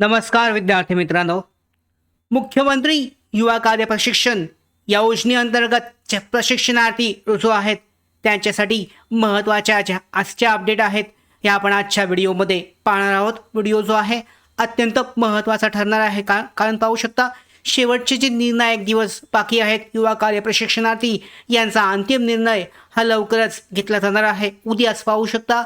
नमस्कार विद्यार्थी मित्रांनो. मुख्यमंत्री युवा कार्य प्रशिक्षण या योजनेअंतर्गत जे प्रशिक्षणार्थी रुजू आहेत त्यांच्यासाठी महत्त्वाच्या ज्या आजच्या अपडेट आहेत या आपण आजच्या व्हिडिओमध्ये पाहणार आहोत. व्हिडिओ जो आहे अत्यंत महत्त्वाचा ठरणार आहे. का कारण पाहू शकता शेवटचे जे निर्णायक दिवस बाकी आहेत युवा कार्य प्रशिक्षणार्थी यांचा अंतिम निर्णय हा लवकरच घेतला जाणार आहे. उद्याच पाहू शकता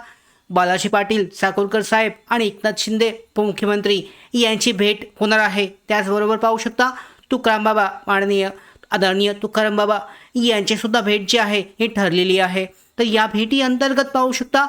बालाजी पाटील चाकूरकर साहेब आणि एकनाथ शिंदे उपमुख्यमंत्री यांची भेट होणार आहे. त्याचबरोबर पाहू शकता तुकाराम बाबा माननीय आदरणीय तुकाराम बाबा यांचीसुद्धा भेट जी आहे ही ठरलेली आहे. तर या भेटी अंतर्गत पाहू शकता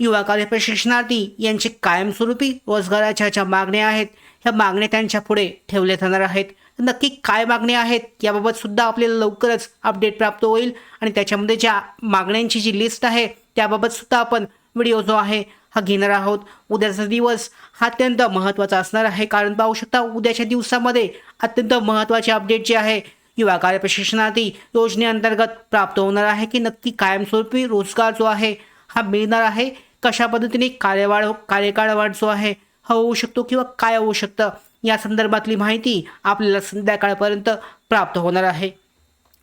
युवा कार्य प्रशिक्षणार्थी यांचे कायमस्वरूपी रोजगाराच्या ज्या मागण्या आहेत. ह्या मागण्या त्यांच्या पुढे ठेवल्या जाणार आहेत. नक्की काय मागण्या आहेत याबाबत सुद्धा आपल्याला लवकरच अपडेट प्राप्त होईल आणि त्याच्यामध्ये ज्या मागण्यांची जी लिस्ट आहे त्याबाबत सुद्धा आपण व्हिडिओ जो आहे हा घेणार आहोत. उद्याचा दिवस हा अत्यंत महत्त्वाचा असणार आहे. कारण पाहू शकता उद्याच्या दिवसामध्ये अत्यंत महत्त्वाचे अपडेट जे आहे युवा कार्य योजनेअंतर्गत प्राप्त होणार आहे की नक्की कायमस्वरूपी रोजगार जो आहे हा मिळणार आहे? कशा पद्धतीने कार्यवाढ कार्यकाळ वाढ जो आहे? हा होऊ शकतो किंवा काय होऊ शकतं? या संदर्भातली माहिती आपल्याला संध्याकाळपर्यंत प्राप्त होणार आहे.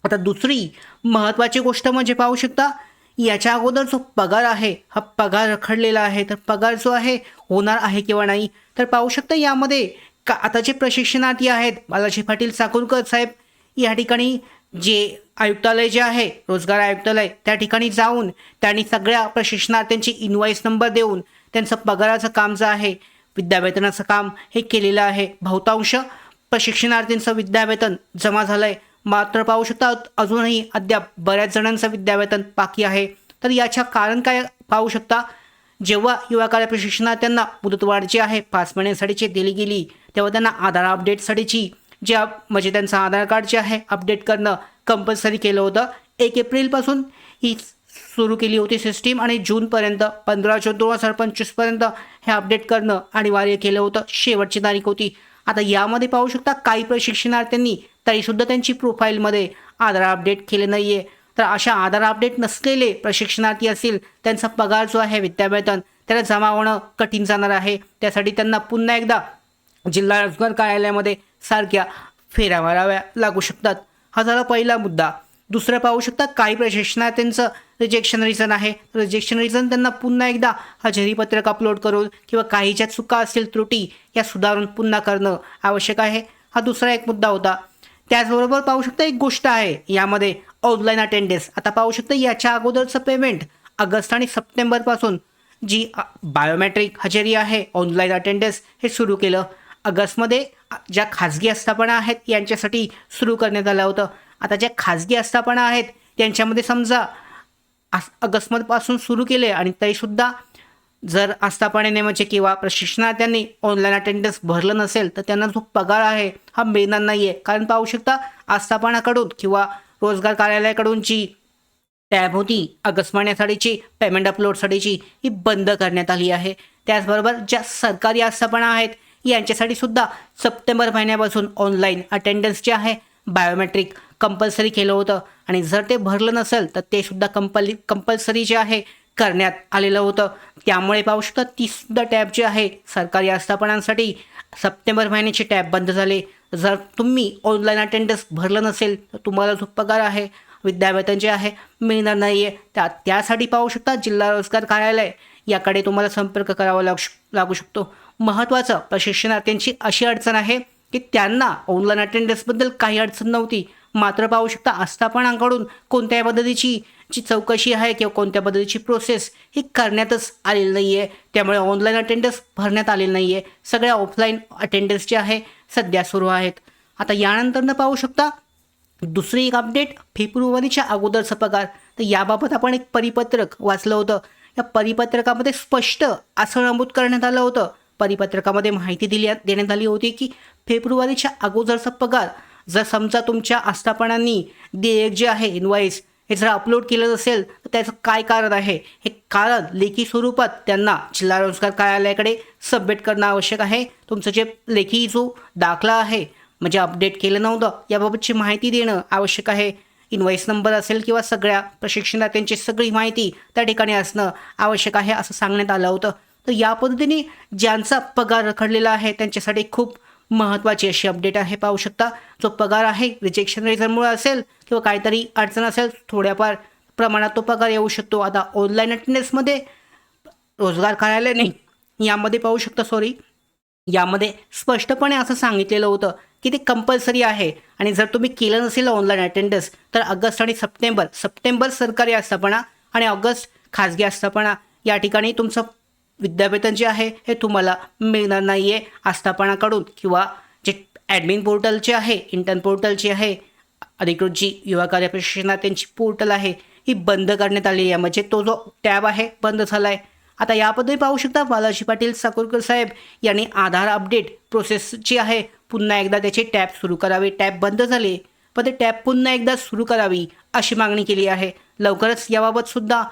आता दुसरी महत्त्वाची गोष्ट म्हणजे पाहू शकता याच्या अगोदर जो पगार आहे हा पगार रखडलेला आहे तर पगार जो आहे होणार आहे किंवा नाही तर पाहू शकता यामध्ये का आता जे प्रशिक्षणार्थी आहेत बालाजी पाटील चाकूरकर साहेब या ठिकाणी जे आयुक्तालय जे आहे रोजगार आयुक्तालय त्या ठिकाणी जाऊन त्यांनी सगळ्या प्रशिक्षणार्थ्यांची इन्व्हॉइस नंबर देऊन त्यांचं पगाराचं काम जे आहे विद्यावेतनाचं काम हे केलेलं आहे. बहुतांश प्रशिक्षणार्थींचं विद्यावेतन जमा झालं आहे मात्र पाहू शकता अजूनही अद्याप बऱ्याच जणांचं विद्यावेतन बाकी आहे. तर याच्या कारण काय पाहू शकता जेव्हा युवा कार्य प्रशिक्षणार्थ्यांना मुदतवाढ जी आहे पाच महिन्यांसाठीची दिली गेली तेव्हा त्यांना आधार अपडेटसाठीची जे म्हणजे त्यांचं आधार कार्ड जे आहे अपडेट करणं कंपल्सरी केलं होतं. एक एप्रिलपासून ही सुरू केली होती सिस्टीम आणि जूनपर्यंत पंधरा जून दोन हजार पंचवीसपर्यंत हे अपडेट करणं अनिवार्य केलं होतं. शेवटची तारीख होती. आता यामध्ये पाहू शकता काही प्रशिक्षणार्थ्यांनी तरीसुद्धा त्यांची प्रोफाईलमध्ये आधार अपडेट केले नाही आहे तर अशा आधार अपडेट नसलेले प्रशिक्षणार्थी असतील त्यांचा पगार जो आहे विद्यावेतन त्याला जमा होणं कठीण जाणार आहे. त्यासाठी त्यांना पुन्हा एकदा जिल्हा रोजगार कार्यालयामध्ये सारख्या फेऱ्या माराव्या लागू शकतात. हा झाला पहिला मुद्दा. दुसरं पाहू शकता काही प्रशिक्षणार्थ्यांचं रिजेक्शन रिझन आहे. रिजेक्शन रिझन त्यांना पुन्हा एकदा हजेरीपत्रक अपलोड करून किंवा काही ज्या चुका असतील त्रुटी या सुधारून पुन्हा करणं आवश्यक आहे. हा दुसरा एक मुद्दा होता. त्याचबरोबर पाहू शकता एक गोष्ट आहे यामध्ये ऑनलाईन अटेंडन्स आता पाहू शकता याच्या अगोदरचं पेमेंट ऑगस्ट आणि सप्टेंबरपासून जी बायोमॅट्रिक हजेरी आहे ऑनलाईन अटेंडन्स हे सुरू केलं. ऑगस्टमध्ये ज्या खाजगी आस्थापना आहेत यांच्यासाठी सुरू करण्यात आलं होतं. आता ज्या खाजगी आस्थापना आहेत त्यांच्यामध्ये समजा आस ऑगस्टमधपासून सुरू केले आणि तरीसुद्धा जर आस्थापनेने म्हणजे किंवा प्रशिक्षणार्थ्यांनी ऑनलाईन अटेंडन्स भरलं नसेल तर त्यांना जो पगार आहे हा मिळणार नाही आहे कारण पाहू शकता आस्थापनाकडून किंवा रोजगार कार्यालयाकडून जी टॅब होती ऑगस्ट पेमेंट अपलोडसाठीची ही बंद करण्यात आली आहे. त्याचबरोबर ज्या सरकारी आस्थापना आहेत यांच्यासाठी सुद्धा सप्टेंबर महिन्यापासून ऑनलाईन अटेंडन्स जे आहे बायोमेट्रिक कंपल्सरी केलं होतं. आणि जर ते भरलं नसेल तर ते सुद्धा कंपल्ली कंपल्सरी जे आहे करण्यात आलेलं होतं. त्यामुळे पाहू शकता ती सुद्धा टॅब जी आहे सरकारी आस्थापनांसाठी सप्टेंबर महिन्याची टॅब बंद झाले. जर तुम्ही ऑनलाईन अटेंडन्स भरलं नसेल तर तुम्हाला जो पगार आहे विद्यावेतन जे आहे मिळणार नाही आहे त्या त्यासाठी पाहू शकता जिल्हा रोजगार कार्यालय याकडे तुम्हाला संपर्क करावा लागू शक लागू शकतो. महत्त्वाचं प्रशिक्षणार्थ्यांची अशी अडचण आहे की त्यांना ऑनलाईन अटेंडन्सबद्दल काही अडचण नव्हती. मात्र पाहू शकता आस्थापनांकडून कोणत्या पद्धतीची जी चौकशी आहे किंवा कोणत्या पद्धतीची प्रोसेस ही करण्यातच आलेली नाही आहे त्यामुळे ऑनलाईन अटेंडन्स भरण्यात आलेली नाही आहे सगळ्या ऑफलाईन अटेंडन्स जे आहे सध्या सुरू आहेत. आता यानंतरनं पाहू शकता दुसरी एक अपडेट फेब्रुवारीच्या अगोदरचा पगार. तर याबाबत आपण एक परिपत्रक वाचलं होतं. या परिपत्रकामध्ये स्पष्ट असं नमूद करण्यात आलं होतं. परिपत्रकामध्ये माहिती दिली देण्यात आली होती की फेब्रुवारीच्या अगोदरचा पगार जर समजा तुमच्या आस्थापनांनी देयक जे आहे इनवाईस हे जर अपलोड केलं असेल तर त्याचं काय कारण आहे? हे कारण लेखी स्वरूपात त्यांना जिल्हा रोजगार कार्यालयाकडे सबमिट करणं आवश्यक आहे. तुमचं जे लेखी जो दाखला आहे म्हणजे अपडेट केलं नव्हतं याबाबतची माहिती देणं आवश्यक आहे. इनवॉइस नंबर असेल किंवा सगळ्या प्रशिक्षणार्थ्यांची सगळी माहिती त्या ठिकाणी असणं आवश्यक आहे असं सांगण्यात आलं होतं. तर या पद्धतीने ज्यांचा पगार रखडलेला आहे त्यांच्यासाठी खूप महत्त्वाची अशी अपडेट आहे पाहू शकता. जो पगार आहे रिजेक्शन रिझनमुळे असेल किंवा काहीतरी अडचण असेल थोड्याफार प्रमाणात तो पगार येऊ शकतो. आता ऑनलाईन अटेंडन्समध्ये रोजगार कार्यालय नाही. यामध्ये पाहू शकता सॉरी यामध्ये स्पष्टपणे असं सांगितलेलं होतं की ते कंपल्सरी आहे. आणि जर तुम्ही केलं नसेल ऑनलाईन अटेंडन्स तर ऑगस्ट आणि सप्टेंबर सप्टेंबर सरकारी आस्थापना आणि ऑगस्ट खाजगी आस्थापना या ठिकाणी तुमचं विद्यावेतन जे आहे हे तुम्हाला मिळणार नाही आहे आस्थापनाकडून किंवा जे ॲडमिन पोर्टलचे आहे इंटर्न पोर्टलचे आहे अधिकृत जी युवा कार्य प्रशिक्षणात त्यांची पोर्टल आहे ही बंद करण्यात आलेली आहे. म्हणजे तो जो टॅब आहे बंद झाला आहे आता याबद्दल पाहू शकता बालाजी पाटील साकोरकर साहेब यांनी आधार अपडेट प्रोसेस जी आहे पुन्हा एकदा त्याचे टॅब सुरू करावे. टॅब बंद झाले पण ते टॅब पुन्हा एकदा सुरू करावी अशी मागणी केली आहे. लवकरच याबाबत सुद्धा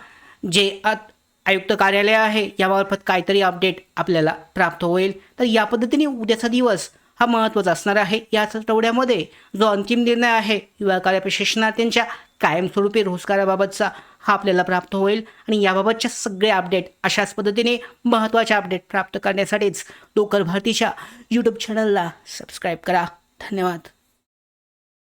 जे आत- आयुक्त कार्यालय आहे. याबाबत काहीतरी अपडेट आपल्याला प्राप्त होईल. तर या पद्धतीने उद्याचा दिवस हा महत्त्वाचा असणार आहे. याच आठवड्यामध्ये जो अंतिम निर्णय आहे युवा कार्य प्रशिक्षणार्थींच्या कायमस्वरूपी रोजगाराबाबतचा हा आपल्याला प्राप्त होईल. आणि याबाबतच्या सगळे अपडेट अशाच पद्धतीने महत्त्वाचे अपडेट प्राप्त करण्यासाठीच लोकल भारतीच्या यूट्यूब चॅनलला सबस्क्राईब करा. धन्यवाद.